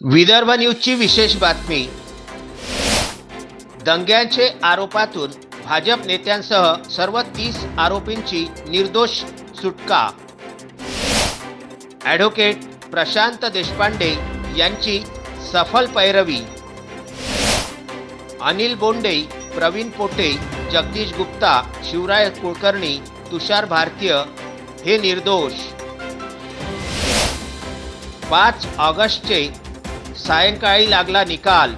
विदर्भ न्यूजची विशेष बातमी. दंग्यांचे आरोपातून भाजप नेत्यांसह सर्व तीस आरोपींची निर्दोष सुटका. ॲडव्होकेट प्रशांत देशपांडे यांची सफल पैरवी. अनिल बोंडे प्रवीण पोटे जगदीश गुप्ता शिवराय कुलकर्णी तुषार भारतीय हे निर्दोष. पाच ऑगस्टचे सायंकाळी लागला निकाल.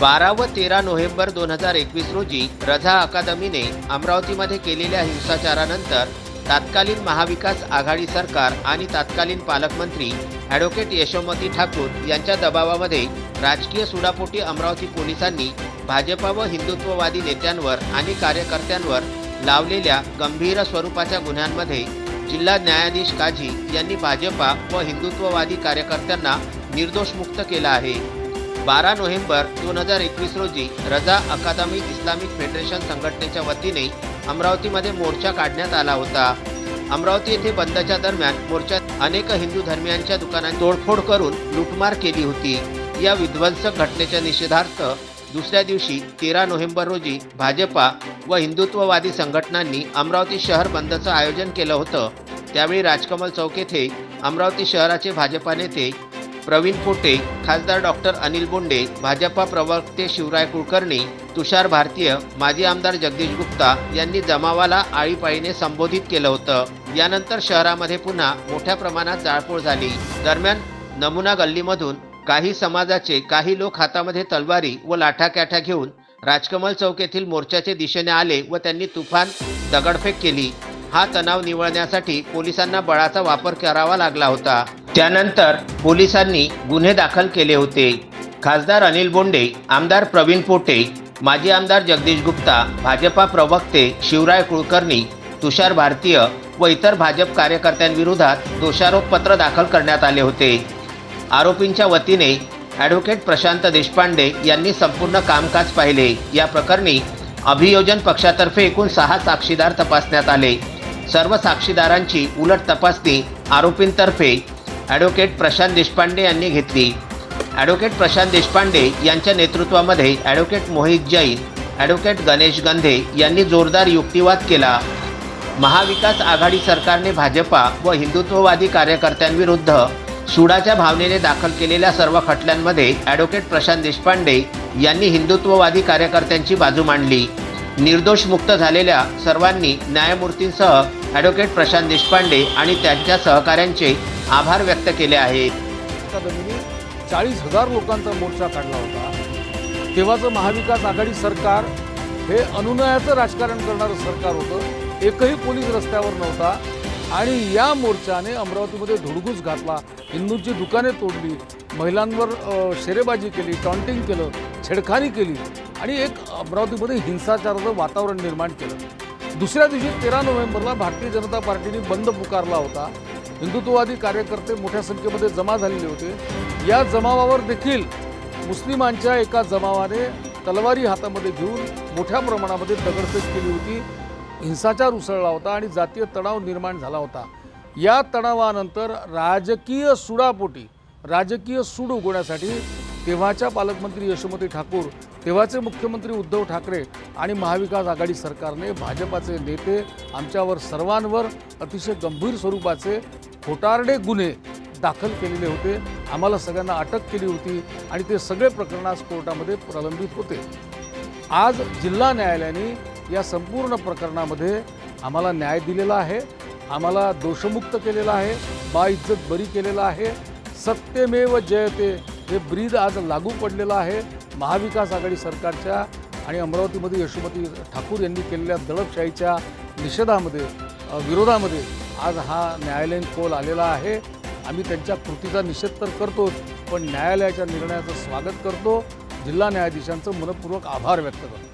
बारा व तेरा नोव्हेंबर दोन हजार एकवीस रोजी रझा अकादमीने अमरावतीमध्ये केलेल्या हिंसाचारानंतर तत्कालीन महाविकास आघाडी सरकार आणि तत्कालीन पालकमंत्री ॲडव्होकेट यशोमती ठाकूर यांच्या दबावामध्ये राजकीय सुडापोटी अमरावती पोलिसांनी भाजपा व हिंदुत्ववादी नेत्यांवर आणि कार्यकर्त्यांवर लावलेल्या गंभीर स्वरूपाच्या गुन्ह्यांमध्ये जिल्हा न्यायाधीश काझी यांनी भाजपा व हिंदुत्ववादी कार्यकर्त्यांना निर्दोष मुक्त केला आहे. बारा नोव्हेंबर दोन हजार एकवीस रोजी रजा अकादमी इस्लामिक फेडरेशन संघटनेच्या वतीने अमरावतीमध्ये मोर्चा काढण्यात आला होता. अमरावती येथे बंदच्या दरम्यान मोर्चात अनेक हिंदू धर्मियांच्या दुकानात तोडफोड करून लुटमार केली होती. या विध्वंसक घटनेच्या निषेधार्थ दुसऱ्या दिवशी तेरा नोव्हेंबर रोजी भाजपा व हिंदुत्ववादी संघटनांनी अमरावती शहर बंदचं आयोजन केलं होतं. त्यावेळी राजकमल चौक येथे अमरावती शहराचे भाजपा नेते प्रवीण पोटे खासदार डॉक्टर अनिल बोंडे भाजपा प्रवक्ते शिवराय कुलकर्णी तुषार भारतीय माजी आमदार जगदीश गुप्ता यांनी जमावाला आळीपाळीने संबोधित केलं होतं. यानंतर शहरामध्ये पुन्हा मोठ्या प्रमाणात जाळपोळ झाली. दरम्यान नमुना गल्लीमधून काही समाजाचे काही लोक हातामध्ये तलवारी व लाठाकॅठा घेऊन राजकमल चौक येथील मोर्चाचे दिशेने आले व त्यांनी तुफान दगडफेक केली. हा तणाव निवळण्यासाठी पोलिसांना बळाचा वापर करावा लागला होता. त्यानंतर पोलिसांनी गुन्हे दाखल केले होते. खासदार अनिल बोंडे आमदार प्रवीण पोटे माजी आमदार जगदीश गुप्ता भाजपा प्रवक्ते शिवराय कुलकर्णी तुषार भारतीय व इतर भाजप कार्यकर्त्यांविरोधात दोषारोपपत्र दाखल करण्यात आले होते. आरोपींच्या वतीने ॲडव्होकेट प्रशांत देशपांडे यांनी संपूर्ण कामकाज पाहिले. या प्रकरणी अभियोजन पक्षातर्फे एकूण सहा साक्षीदार तपासण्यात आले. सर्व साक्षीदारांची उलट तपासणी आरोपींतर्फे ॲडव्होकेट प्रशांत देशपांडे यांनी घेतली. ॲडव्होकेट प्रशांत देशपांडे यांच्या नेतृत्वामध्ये ॲडव्होकेट मोहित जैन ॲडव्होकेट गणेश गंधे यांनी जोरदार युक्तिवाद केला. महाविकास आघाडी सरकारने भाजपा व हिंदुत्ववादी कार्यकर्त्यांविरुद्ध सुडाच्या भावनेने दाखल केलेल्या सर्व खटल्यांमध्ये ॲडव्होकेट प्रशांत देशपांडे यांनी हिंदुत्ववादी कार्यकर्त्यांची बाजू मांडली. निर्दोष मुक्त झालेल्या सर्वांनी न्यायमूर्तींसह ॲडव्होकेट प्रशांत देशपांडे आणि त्यांच्या सहकाऱ्यांचे आभार व्यक्त केले आहेत. चाळीस हजार लोकांचा मोर्चा काढला होता. तेव्हाचं महाविकास आघाडी सरकार हे अनुनयाचं राजकारण करणारं सरकार होतं. एकही पोलीस रस्त्यावर नव्हता. आणि या मोर्चाने अमरावतीमध्ये धुडगूस घातला. हिंदूंची दुकाने तोडली. महिलांवर शेरेबाजी केली टॉन्टिंग केलं छेडखानी केली आणि एक अमरावतीमध्ये हिंसाचाराचं वातावरण निर्माण केलं. दुसऱ्या दिवशी तेरा नोव्हेंबरला भारतीय जनता पार्टीने बंद पुकारला होता. हिंदुत्ववादी कार्यकर्ते मोठ्या संख्येमध्ये जमा झालेले होते. या जमावावर देखील मुस्लिमांच्या एका जमावाने तलवारी हातामध्ये घेऊन मोठ्या प्रमाणामध्ये दगडफेक केली होती. हिंसाचार उसळला होता आणि जातीय तणाव निर्माण झाला होता. या तणावानंतर राजकीय सुडापोटी राजकीय सूड उगवण्यासाठी तेव्हाच्या पालकमंत्री यशोमती ठाकूर तेव्हाचे मुख्यमंत्री उद्धव ठाकरे आणि महाविकास आघाडी सरकारने भाजपाचे नेते आमच्यावर सर्वांवर अतिशय गंभीर स्वरूपाचे खोटारडे गुन्हे दाखल केलेले होते. आम्हाला सगळ्यांना अटक केली होती आणि ते सगळे प्रकरण आज कोर्टामध्ये प्रलंबित होते. आज जिल्हा न्यायालयाने या संपूर्ण प्रकरणामध्ये आम्हाला न्याय दिलेला आहे आम्हाला दोषमुक्त केलेला आहे बा इज्जत बरी केलेला आहे सत्यमेव जयते हे ब्रीद आज लागू पडलेलं आहे. महाविकास आघाडी सरकारच्या आणि अमरावतीमध्ये यशोमती ठाकूर यांनी केलेल्या दडपशाहीच्या निषेधामध्ये विरोधामध्ये आज हा न्यायालयीन कोल आलेला आहे. आम्ही त्यांच्या कृतीचा निषेध तर करतोच पण न्यायालयाच्या निर्णयाचं स्वागत करतो. जिल्हा न्यायाधीशांचं मनपूर्वक आभार व्यक्त करतो.